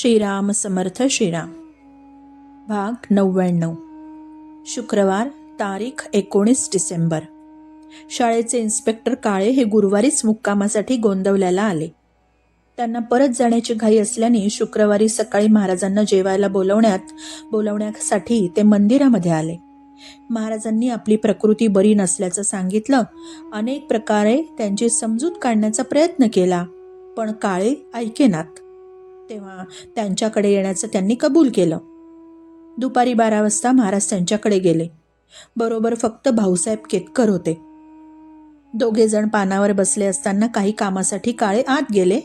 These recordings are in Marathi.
श्रीराम समर्थ श्रीराम. भाग नव्याण्णव. शुक्रवार तारीख एकोणीस डिसेंबर. शाळेचे इन्स्पेक्टर काळे हे गुरुवारीच मुक्कामासाठी गोंदवल्याला आले. त्यांना परत जाण्याची घाई असल्याने शुक्रवारी सकाळी महाराजांना जेवायला बोलवण्यात बोलवण्यासाठी ते मंदिरामध्ये आले. महाराजांनी आपली प्रकृती बरी नसल्याचं सांगितलं. अनेक प्रकारे त्यांची समजूत काढण्याचा प्रयत्न केला पण काळे ऐकेनात. तेव्हा त्यांच्याकडे येण्याचं त्यांनी कबूल केलं. दुपारी बारा वाजता महाराज त्यांच्याकडे गेले. बरोबर फक्त भाऊसाहेब केतकर होते. दोघे जण पानावर बसले असताना काही कामासाठी काळे आत गेले.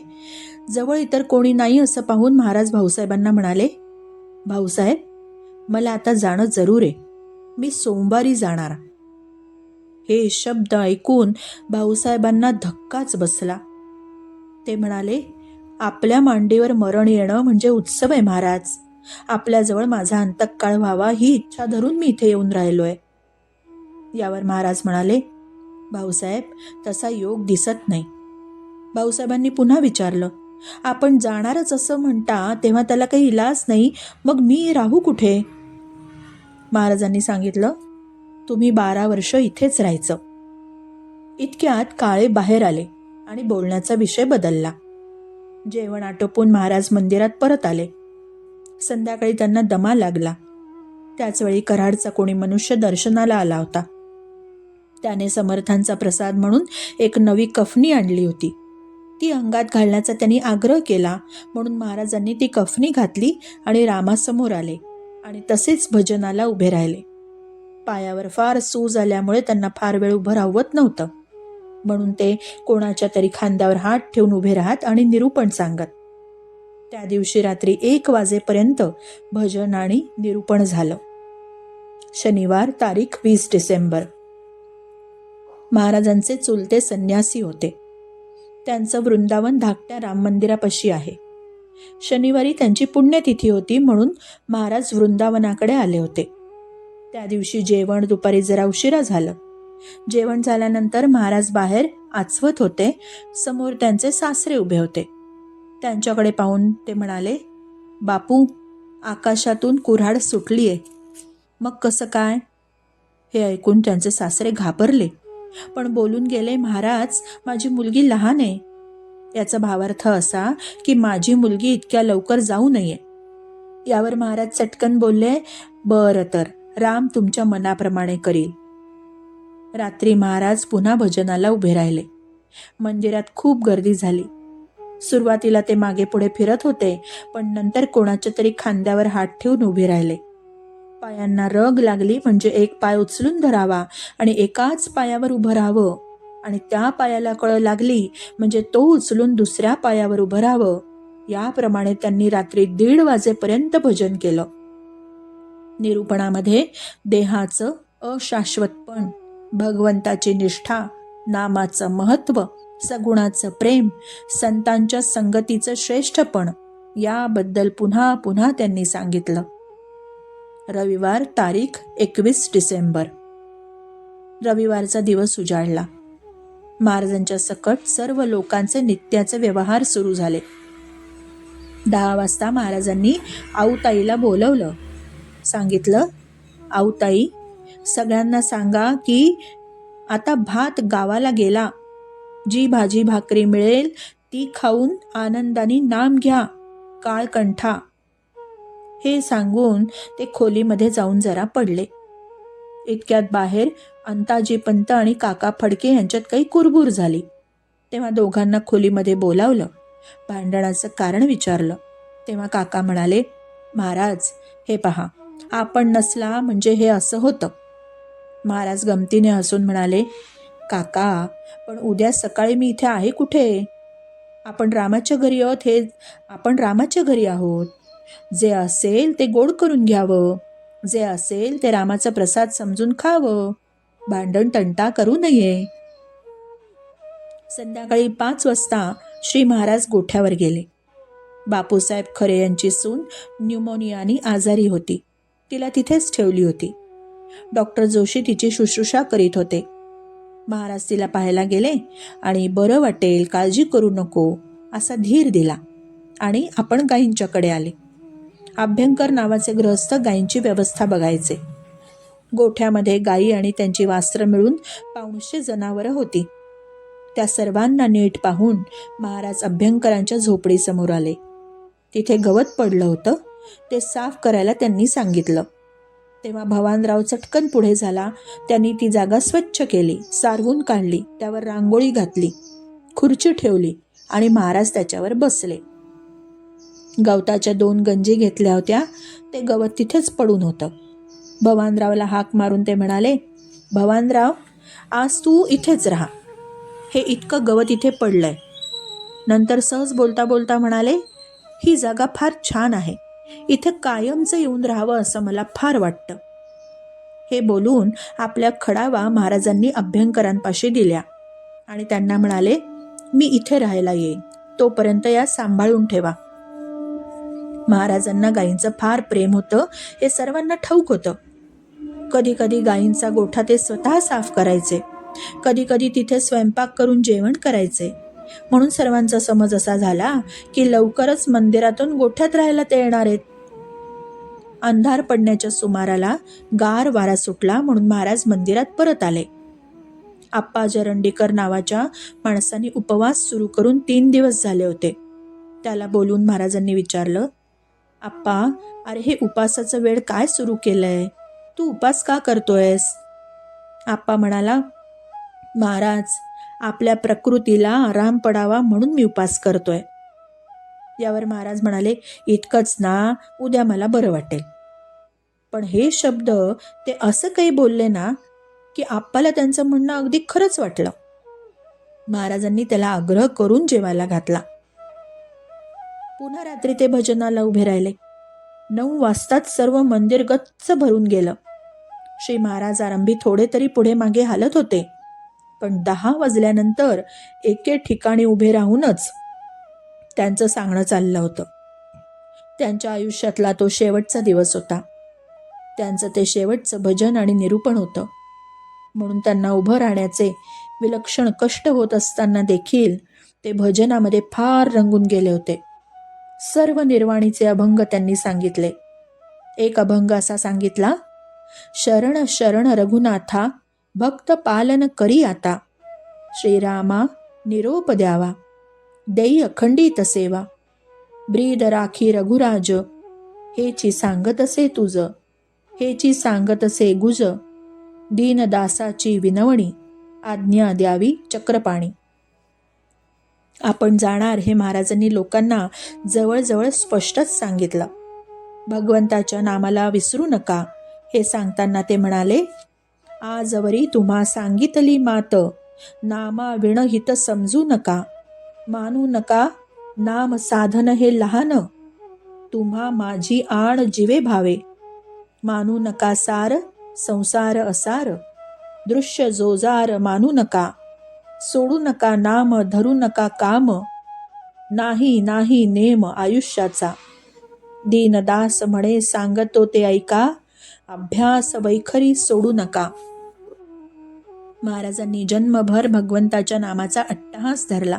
जवळ इतर कोणी नाही असं पाहून महाराज भाऊसाहेबांना म्हणाले भाऊसाहेब मला आता जाणं जरूर आहे. मी सोमवारी जाणार. हे शब्द ऐकून भाऊसाहेबांना धक्काच बसला. ते म्हणाले आपल्या मांडीवर मरण येणं म्हणजे उत्सव आहे महाराज. आपल्याजवळ माझा अंतकाळ व्हावा ही इच्छा धरून मी इथे येऊन राहिलोय. यावर महाराज म्हणाले भाऊसाहेब तसा योग दिसत नाही. भाऊसाहेबांनी पुन्हा विचारलं आपण जाणारच असं म्हणता तेव्हा त्याला काही इलाज नाही मग मी राहू कुठे? महाराजांनी सांगितलं तुम्ही बारा वर्ष इथेच राहायचं. इतक्यात काळे बाहेर आले आणि बोलण्याचा विषय बदलला. जेवण आटोपून महाराज मंदिरात परत आले. संध्याकाळी त्यांना दमा लागला. त्याचवेळी कराडचा कोणी मनुष्य दर्शनाला आला होता. त्याने समर्थांचा प्रसाद म्हणून एक नवी कफनी आणली होती. ती अंगात घालण्याचा त्यांनी आग्रह केला म्हणून महाराजांनी ती कफनी घातली आणि रामासमोर आले आणि तसेच भजनाला उभे राहिले. पायावर फार सूज आल्यामुळे त्यांना फार वेळ उभं राहवत नव्हतं. म्हणून ते कोणाच्या तरी खांद्यावर हात ठेवून उभे राहत आणि निरूपण सांगत. त्या दिवशी रात्री एक वाजेपर्यंत भजन आणि निरूपण झालं. शनिवार तारीख वीस डिसेंबर. महाराजांचे चुलते संन्यासी होते. त्यांचं वृंदावन धाकट्या राम मंदिरापाशी आहे. शनिवारी त्यांची पुण्यतिथी होती म्हणून महाराज वृंदावनाकडे आले होते. त्या दिवशी जेवण दुपारी जरा उशिरा झालं. जेवण झाल्यानंतर महाराज बाहेर आचवत होते. समोर त्यांचे सासरे उभे होते. त्यांच्याकडे पाहून ते म्हणाले बापू आकाशातून कुऱ्हाड सुटली आहे मग कसं काय? हे ऐकून त्यांचे सासरे घाबरले. पण बोलून गेले महाराज माझी मुलगी लहान आहे. याचा भावार्थ असा की माझी मुलगी इतक्या लवकर जाऊ नये. यावर महाराज चटकन बोलले बरं तर राम तुमच्या मनाप्रमाणे करील. रात्री महाराज पुन्हा भजनाला उभे राहिले. मंदिरात खूप गर्दी झाली. सुरुवातीला ते मागे पुढे फिरत होते पण नंतर कोणाच्या तरी खांद्यावर हात ठेवून उभे राहिले. पायांना रग लागली म्हणजे एक पाय उचलून धरावा आणि एकाच पायावर उभं राहावं आणि त्या पायाला कळ लागली म्हणजे तो उचलून दुसऱ्या पायावर उभं राहावं. याप्रमाणे त्यांनी रात्री दीड वाजेपर्यंत भजन केलं. निरूपणामध्ये देहाचं अशाश्वतपण भगवंताची निष्ठा नामाचं महत्त्व सगुणाचं प्रेम संतांच्या संगतीचं श्रेष्ठपण याबद्दल पुन्हा पुन्हा त्यांनी सांगितलं. रविवार तारीख एकवीस डिसेंबर. रविवारचा दिवस उजाडला महाराजांच्या सकट सर्व लोकांचे नित्याचे व्यवहार सुरू झाले. दहा वाजता महाराजांनी आऊताईला बोलवलं. सांगितलं आऊताई सगळ्यांना सांगा की आता भात गावाला गेला. जी भाजी भाकरी मिळेल ती खाऊन आनंदाने नाम घ्या. काळकंठा हे सांगून ते खोलीमध्ये जाऊन जरा पडले. इतक्यात बाहेर अंताजी पंत आणि काका फडके यांच्यात काही कुरबूर झाली. तेव्हा दोघांना खोलीमध्ये बोलावलं. भांडणाचं कारण विचारलं. तेव्हा काका म्हणाले महाराज हे पहा आपण नसला म्हणजे हे असं होतं. महाराज गमतीने हसून म्हणाले काका पण उद्या सकाळी मी इथे आहे कुठे? आपण रामाच्या घरी आहोत हे आपण रामाच्या घरी आहोत. जे असेल ते गोड करून घ्यावं. जे असेल ते रामाचा प्रसाद समजून खावं. भांडण तंटा करू नये. संध्याकाळी पाच वाजता श्री महाराज गोठ्यावर गेले. बापूसाहेब खरे यांची सून न्यूमोनियानी आजारी होती. तिला तिथेच ठेवली होती. डॉक्टर जोशी तिची शुश्रूषा करीत होते. महाराज तिला पाहायला गेले आणि बरं वाटेल काळजी करू नको असा धीर दिला आणि आपण गायींच्याकडे आले. अभ्यंकर नावाचे ग्रहस्थ गायींची व्यवस्था बघायचे. गोठ्यामध्ये गायी आणि त्यांची वास्त्र मिळून पाऊणशे जनावरं होती. त्या सर्वांना नीट पाहून महाराज अभ्यंकरांच्या झोपडीसमोर आले. तिथे गवत पडलं होतं ते साफ करायला त्यांनी सांगितलं. तेव्हा भवानराव चटकन पुढे झाला. त्यांनी ती जागा स्वच्छ केली सारवून काढली त्यावर रांगोळी घातली खुर्ची ठेवली आणि महाराज त्याच्यावर बसले. गवताच्या दोन गंजी घेतल्या होत्या. ते गवत तिथेच पडून होतं. भवानरावला हाक मारून ते म्हणाले भवानराव आज तू इथेच राहा. हे इतकं गवत इथे पडलंय. नंतर सहज बोलता बोलता म्हणाले ही जागा फार छान आहे. इथे कायमचं येऊन राहावं असं मला फार वाटतं. हे बोलून आपल्या खडावा महाराजांनी अभ्यंकरांपाशी दिल्या आणि त्यांना म्हणाले मी इथे राहायला येईन. तोपर्यंत या सांभाळून ठेवा. महाराजांना गायींचं फार प्रेम होतं हे सर्वांना ठाऊक होतं. कधी कधी गायींचा गोठा ते स्वतः साफ करायचे. कधी कधी तिथे स्वयंपाक करून जेवण करायचे. म्हणून सर्वांचा समज असा झाला की लवकरच मंदिरातून गोठ्यात राहायला ते येणार आहेत. अंधार पडण्याच्या सुमाराला गार वारा सुटला म्हणून महाराज मंदिरात परत आले. आप्पा जरंडीकर नावाच्या माणसाने उपवास सुरू करून तीन दिवस झाले होते. त्याला बोलून महाराजांनी विचारलं आप्पा अरे हे उपासाचं वेळ काय सुरू केलंय? तू उपास का करतोयस? आप्पा म्हणाला महाराज आपल्या प्रकृतीला आराम पडावा म्हणून मी उपास करतोय. यावर महाराज म्हणाले इतकंच ना उद्या मला बरं वाटेल. पण हे शब्द ते असं काही बोलले ना की आप्पाला त्यांचं म्हणणं अगदी खरंच वाटलं. महाराजांनी त्याला आग्रह करून जेवायला घातला. पुन्हा रात्री ते भजनाला उभे राहिले. नऊ वाजताच सर्व मंदिर गच्च भरून गेलं. श्री महाराज आरंभी थोडे तरी पुढे मागे हालत होते. पण दहा वाजल्यानंतर एके ठिकाणी उभे राहूनच त्यांचं सांगणं चाललं होतं. त्यांच्या आयुष्यातला तो शेवटचा दिवस होता. त्यांचं ते शेवटचं भजन आणि निरूपण होतं. म्हणून त्यांना उभं राहण्याचे विलक्षण कष्ट होत असताना देखील ते भजनामध्ये फार रंगून गेले होते. सर्व निर्वाणीचे अभंग त्यांनी सांगितले. एक अभंग असा सांगितला शरण शरण रघुनाथा भक्त पालन करी आता. श्रीरामा निरोप द्यावा. देई अखंडित सेवा. ब्रीद राखी रघुराज हेची सांगत असे तुझं. हेची सांगत असे गुज. दीनदासाची विनवणी आज्ञा द्यावी चक्रपाणी. आपण जाणार हे महाराजांनी लोकांना जवळजवळ स्पष्टच सांगितलं. भगवंताच्या नामाला विसरू नका हे सांगताना ते म्हणाले आजवरी तुम्हा सांगितली मात. नामा विणहित समजू नका. मानू नका नाम साधन हे लहान. तुम्हा माझी आण जिवे भावे. मानू नका सार संसार असार. दृश्य जोजार मानू नका. सोडू नका नाम धरू नका काम. नाही नाही नेम आयुष्याचा. दीनदास म्हणे सांगतो ते ऐका. अभ्यास वैखरी सोडू नका. महाराजांनी जन्मभर भगवंताच्या नामाचा अट्टहास धरला.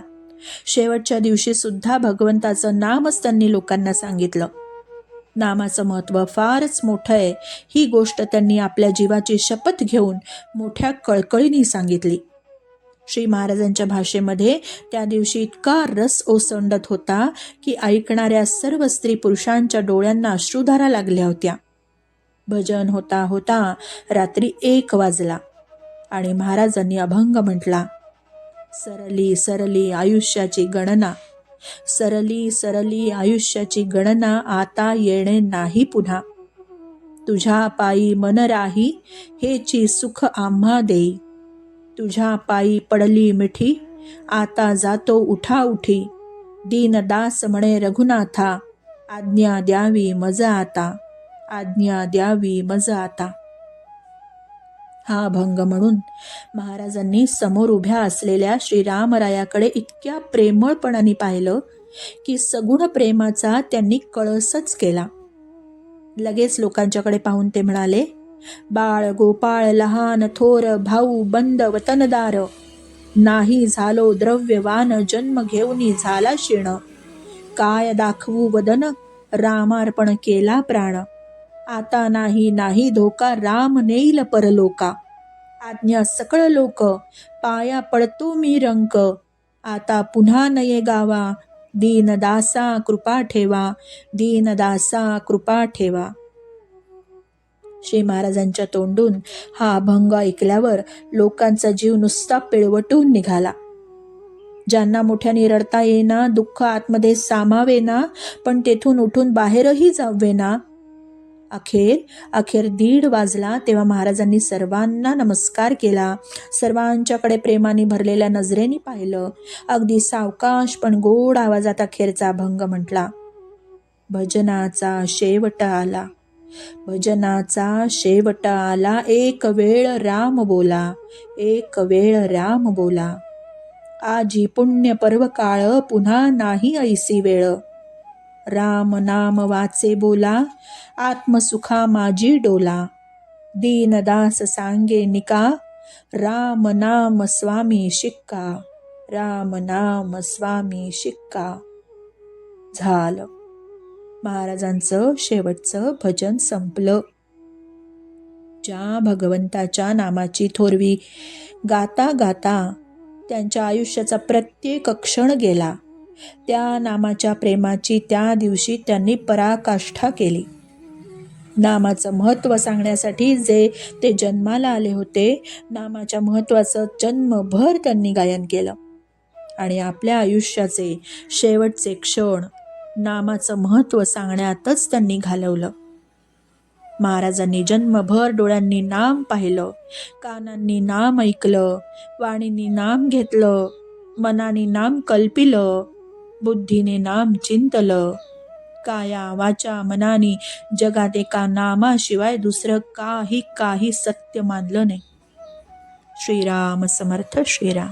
शेवटच्या दिवशी सुद्धा भगवंताचं नामच त्यांनी लोकांना सांगितलं. नामाचं महत्त्व फारच मोठं आहे. ही गोष्ट त्यांनी आपल्या जीवाची शपथ घेऊन मोठ्या कळकळीने सांगितली. श्री महाराजांच्या भाषेमध्ये त्या दिवशी इतका रस ओसंडत होता की ऐकणाऱ्या सर्व स्त्री पुरुषांच्या डोळ्यांना अश्रुधारा लागल्या होत्या. भजन होता होता रात्री एक वाजला आणि महाराजांनी अभंग म्हटला. सरली सरली आयुष्याची गणना सरली सरली आयुष्याची गणना आता येणे नाही पुन्हा. तुझ्या पायी मन राही हेची सुख आम्हा देई. तुझ्या पायी पडली मिठी आता जातो उठा उठी. दीनदास म्हणे रघुनाथा आज्ञा द्यावी मज आता. आज्ञा द्यावी मज आता. हा अभंग म्हणून. महाराजांनी समोर उभ्या असलेल्या श्रीरामरायाकडे इतक्या प्रेमळपणाने पाहिलं की सगुण प्रेमाचा त्यांनी कळसच केला. लगेच लोकांच्याकडे पाहून ते म्हणाले बाळ गोपाळ लहान थोर भाऊ बंद वतनदार नाही झालो द्रव्यवान जन्म घेऊनी झाला शिण. काय दाखवू वदन? रामार्पण केला प्राण. आता नाही नाही धोका राम नेईल परलोका. आज्ञा सकळ लोक पाया पडतो मी रंक. आता पुन्हा नये गावा दीनदासा कृपा ठेवा दीनदासा कृपा ठेवा. श्री महाराजांच्या तोंडून हा अभंग ऐकल्यावर लोकांचा जीव नुसता पिळवटून निघाला. ज्यांना मोठ्याने रडता येईना दुःख आतमध्ये सामावेना पण तेथून उठून बाहेरही जावेना अखेर अखेर दीड वाजला तेव्हा महाराजांनी सर्वांना नमस्कार केला. सर्वांच्याकडे प्रेमाने भरलेल्या नजरेने पाहिलं. अगदी सावकाश पण गोड आवाजात अखेरचा भंग म्हटला. भजनाचा शेवट आला. भजनाचा शेवट आला. एक वेळ राम बोला. एक वेळ राम बोला. आजी पुण्य पर्व काळ पुन्हा नाही ऐसी वेळ. राम नाम वाचे बोला आत्मसुखा माझी डोला. दीनदास सांगे निका राम नाम स्वामी शिक्का. राम नाम स्वामी शिक्का. झालं. महाराजांचं शेवटचं भजन संपलं. ज्या भगवंताच्या नामाची थोरवी गाता गाता त्यांच्या आयुष्याचा प्रत्येक क्षण गेला. त्या नामाच्या प्रेमाची त्या दिवशी त्यांनी पराकाष्ठा केली. नामाचं महत्त्व सांगण्यासाठी जे ते जन्माला आले होते नामाच्या महत्त्वाचं जन्मभर त्यांनी गायन केलं. आणि आपल्या आयुष्याचे शेवटचे क्षण नामाचं महत्त्व सांगण्यातच त्यांनी घालवलं. महाराजांनी जन्मभर डोळ्यांनी नाम पाहिलं कानांनी नाम ऐकलं वाणींनी नाम घेतलं मनाने नाम कल्पिलं बुद्धीने नाम चिंतलं. काया वाचा मनाने जगात एका नामाशिवाय दुसरं काही काही सत्य मानलं नाही. श्रीराम समर्थ श्रीराम.